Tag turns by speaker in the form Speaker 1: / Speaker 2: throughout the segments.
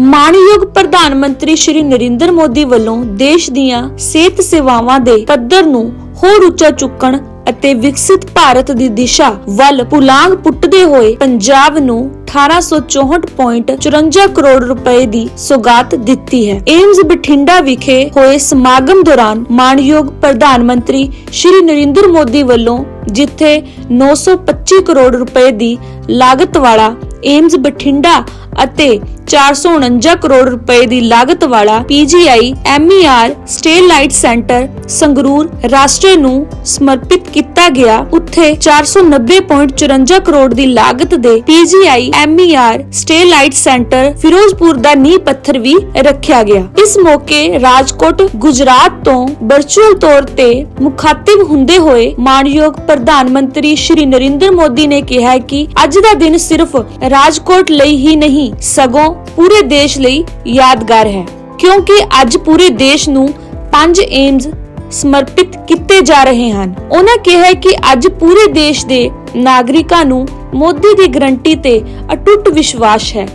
Speaker 1: ਮਾਣਯੋਗ ਪ੍ਰਧਾਨ ਮੰਤਰੀ ਸ਼੍ਰੀ ਨਰਿੰਦਰ ਮੋਦੀ ਵੱਲੋਂ ਦੇਸ਼ ਦੀਆਂ ਸਿਹਤ ਸੇਵਾਵਾਂ ਦੇ ਪੱਧਰ ਨੂੰ ਹੋਰ ਉੱਚਾ ਚੁੱਕਣ ਅਤੇ ਵਿਕਸਿਤ ਭਾਰਤ ਦੀ ਦਿਸ਼ਾ ਵੱਲ ਪੁਲਾਂਗ ਪੁੱਟਦੇ ਹੋਏ ਪੰਜਾਬ ਨੂੰ 1864.54 ਕਰੋੜ ਰੁਪਏ ਦੀ ਸੌਗਾਤ ਦਿੱਤੀ ਹੈ। ਏਮਜ਼ ਬਠਿੰਡਾ ਵਿਖੇ ਹੋਏ ਸਮਾਗਮ ਦੌਰਾਨ ਮਾਨਯੋਗ ਪ੍ਰਧਾਨ ਮੰਤਰੀ ਸ਼੍ਰੀ ਨਰਿੰਦਰ ਮੋਦੀ ਵੱਲੋਂ ਜਿੱਥੇ 925 ਕਰੋੜ ਰੁਪਏ ਦੀ ਲਾਗਤ ਵਾਲਾ ਏਮਜ਼ ਬਠਿੰਡਾ ਅਤੇ 449 ਕਰੋੜ ਰੁਪਏ ਦੀ ਲਾਗਤ ਵਾਲਾ PGI MER satellite centre Sangrur ਰਾਸ਼ਟਰ ਨੂੰ ਸਮਰਪਿਤ ਕੀਤਾ ਗਿਆ। ਉੱਥੇ 490.54 ਕਰੋੜ ਦੀ ਲਾਗਤ ਦੇ PGI MER satellite centre Ferozepur ਦਾ ਨੀਂਹ ਪੱਥਰ ਵੀ ਰੱਖਿਆ ਗਿਆ। ਇਸ ਮੌਕੇ ਰਾਜਕੋਟ, ਗੁਜਰਾਤ ਤੋਂ ਵਰਚੁਅਲ ਤੌਰ ਤੇ ਮੁਖਾਤਿਬ ਹੁੰਦੇ ਹੋਏ ਮਾਨਯੋਗ ਪ੍ਰਧਾਨ ਮੰਤਰੀ ਸ਼੍ਰੀ ਨਰਿੰਦਰ ਮੋਦੀ ਨੇ ਕਿਹਾ ਕਿ ਅੱਜ ਦਾ ਦਿਨ ਸਿਰਫ ਰਾਜਕੋਟ ਲਈ ਹੀ ਨਹੀਂ, ਸਗੋਂ ਪੂਰੇ ਦੇਸ਼ ਲਈ ਯਾਦਗਾਰ ਹੈ। ਕਿਉਂਕਿ ਅੱਜ ਪੂਰੇ ਦੇਸ਼ ਨੂੰ ਪੰਜ ਏਮਜ਼ ਸਮਰਪਿਤ ਕੀਤੇ ਜਾ ਰਹੇ ਹਨ। ਉਹਨਾਂ ਕਿਹਾ ਕਿ ਅੱਜ ਪੂਰੇ ਦੇਸ਼ ਦੇ ਨਾਗਰਿਕਾਂ ਨੂੰ ਮੋਦੀ ਦੀ ਗਰੰਟੀ ਤੇ ਅਟੁੱਟ ਵਿਸ਼ਵਾਸ ਹੈ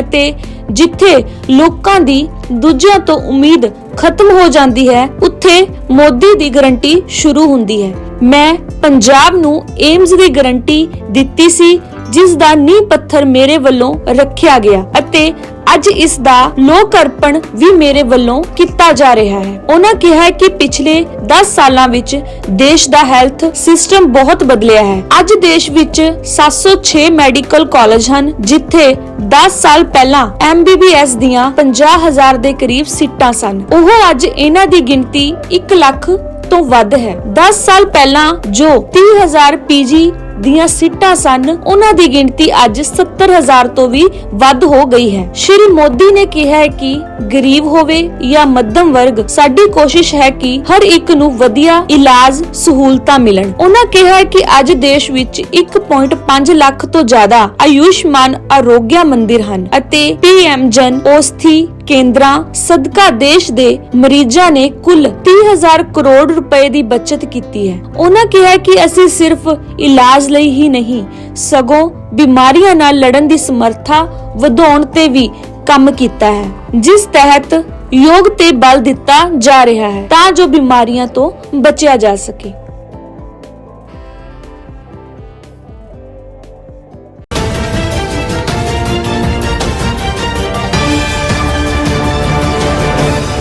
Speaker 1: ਅਤੇ ਜਿੱਥੇ ਲੋਕਾਂ ਦੀ ਦੂਜਿਆਂ ਤੋਂ ਉਮੀਦ ਖਤਮ ਹੋ ਜਾਂਦੀ ਹੈ, ਉੱਥੇ ਮੋਦੀ ਦੀ ਗਾਰੰਟੀ ਸ਼ੁਰੂ ਹੁੰਦੀ ਹੈ। ਮੈਂ ਪੰਜਾਬ ਨੂੰ ਏਮਜ਼ ਦੀ ਗਰੰਟੀ ਦਿੱਤੀ ਸੀ, ਜਿਸ ਦਾ ਨੀਂਹ ਪੱਥਰ ਮੇਰੇ ਵੱਲੋਂ ਰੱਖਿਆ ਗਿਆ ਅਤੇ ਅੱਜ ਇਸ ਦਾ ਲੋਕ ਅਰਪਣ ਵੀ ਮੇਰੇ ਵੱਲੋਂ ਕੀਤਾ ਜਾ ਰਿਹਾ ਹੈ। ਉਹਨਾਂ ਕਿਹਾ ਕਿ ਪਿਛਲੇ 10 ਸਾਲਾਂ ਵਿੱਚ ਦੇਸ਼ ਦਾ ਹੈਲਥ ਸਿਸਟਮ ਬਹੁਤ ਬਦਲਿਆ ਹੈ। ਅੱਜ ਦੇਸ਼ ਵਿੱਚ 706 ਮੈਡੀਕਲ ਕਾਲਜ ਹਨ, ਜਿੱਥੇ 10 ਸਾਲ ਪਹਿਲਾਂ MBBS ਦੀਆਂ 50000 ਦੇ ਕਰੀਬ ਸੀਟਾਂ ਸਨ। ਉਹ ਅੱਜ ਇਹਨਾਂ ਦੀ ਗਿਣਤੀ 1 ਲੱਖ ਤੋਂ ਵੱਧ ਹੈ। 10 ਸਾਲ ਪਹਿਲਾਂ ਜੋ 30000 ਪੀਜੀ ਦੀਆਂ ਸੀਟਾਂ ਸਨ। ਉਹਨਾਂ ਦੀ ਗਿਣਤੀ ਅੱਜ 70000 ਤੋਂ ਵੀ ਵੱਧ ਹੋ ਗਈ ਹੈ। ਸ਼੍ਰੀ ਮੋਦੀ ਨੇ ਕਿਹਾ ਹੈ ਕਿ ਗਰੀਬ ਹੋਵੇ ਜਾਂ ਮੱਧਮ ਵਰਗ, ਸਾਡੀ ਕੋਸ਼ਿਸ਼ ਹੈ ਕਿ ਹਰ ਇੱਕ ਨੂੰ ਵਧੀਆ ਇਲਾਜ ਸਹੂਲਤਾਂ ਮਿਲਣ। ਉਹਨਾਂ ਕਿਹਾ ਹੈ ਕਿ ਅੱਜ ਦੇਸ਼ ਵਿੱਚ 1.5 ਲੱਖ ਤੋਂ ਜ਼ਿਆਦਾ ਆਯੁਸ਼ਮਾਨ ਆਰੋਗਿਆ ਮੰਦਿਰ ਹਨ ਅਤੇ ਪੀਐਮ ਜਨ ਔਸ਼ਧੀ ਕੇਂਦਰਾਂ ਸਦਕਾ ਦੇਸ਼ ਦੇ ਮਰੀਜ਼ਾਂ ਨੇ ਕੁੱਲ 30000 ਕਰੋੜ ਰੁਪਏ ਦੀ ਬਚਤ ਕੀਤੀ ਹੈ। ਉਹਨਾਂ ਕਿਹਾ ਕਿ ਅਸੀਂ ਸਿਰਫ ਇਲਾਜ ਲਈ ਹੀ ਨਹੀਂ, ਸਗੋਂ ਬਿਮਾਰੀਆਂ ਨਾਲ ਲੜਨ ਦੀ ਸਮਰੱਥਾ ਵਧਾਉਣ ਤੇ ਵੀ ਕੰਮ ਕੀਤਾ ਹੈ, ਜਿਸ ਤਹਿਤ ਯੋਗ ਤੇ ਬਲ ਦਿੱਤਾ ਜਾ ਰਿਹਾ ਹੈ, ਤਾਂ ਜੋ ਬਿਮਾਰੀਆਂ ਤੋਂ ਬਚਿਆ ਜਾ ਸਕੇ।